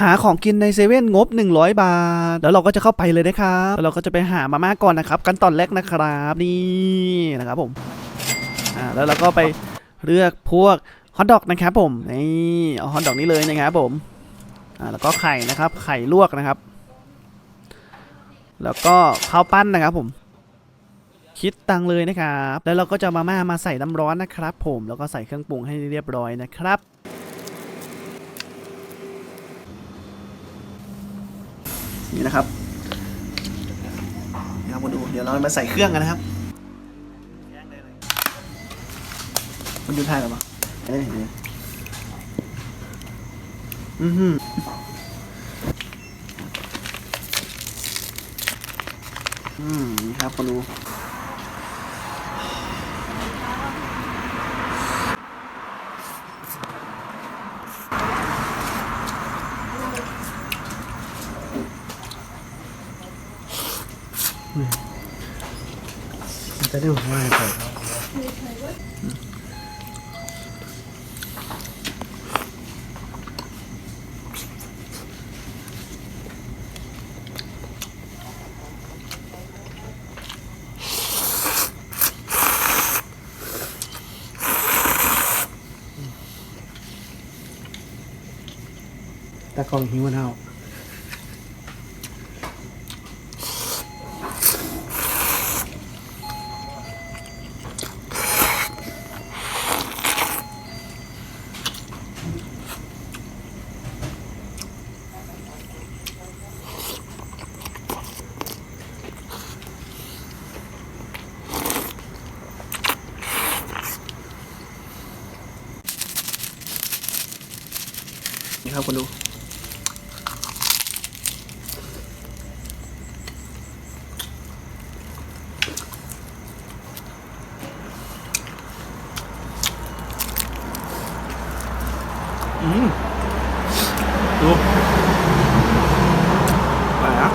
หาของกินในเซเว่นงบ 100 บาท แล้วเราก็จะเข้าไปเลยนะครับแล้วเราก็จะไปหามาม่าก่อนนะครับกันตอนแรกนะครับนี่นะครับผมอ่าแล้วเราก็ไปเลือกพวกฮอทดอกนะครับผมนี่เอาฮอทดอกนี้เลยนะครับผมอ่าแล้วก็ไข่นะครับ ไข่ลวกนะครับ แล้วก็ข้าวปั้นนะครับผมคิดตังเลยนะครับ แล้วเราก็จะเอามาม่ามาใส่น้ำร้อนนะครับ ผมแล้วก็ใส่เครื่องปรุงให้เรียบร้อยนะครับ นี่นะครับเดี๋ยวมาดูเดี๋ยวเรามาใส่เครื่องกันนะครับมันดูท่าหรอปะเอ้ยเดี๋ยอือหืออืมนี่ครับมาดู มันจะได้ง่ายไปตะกองหิวมันเอา นี่ครับคุณดู อืม ดูไปอะ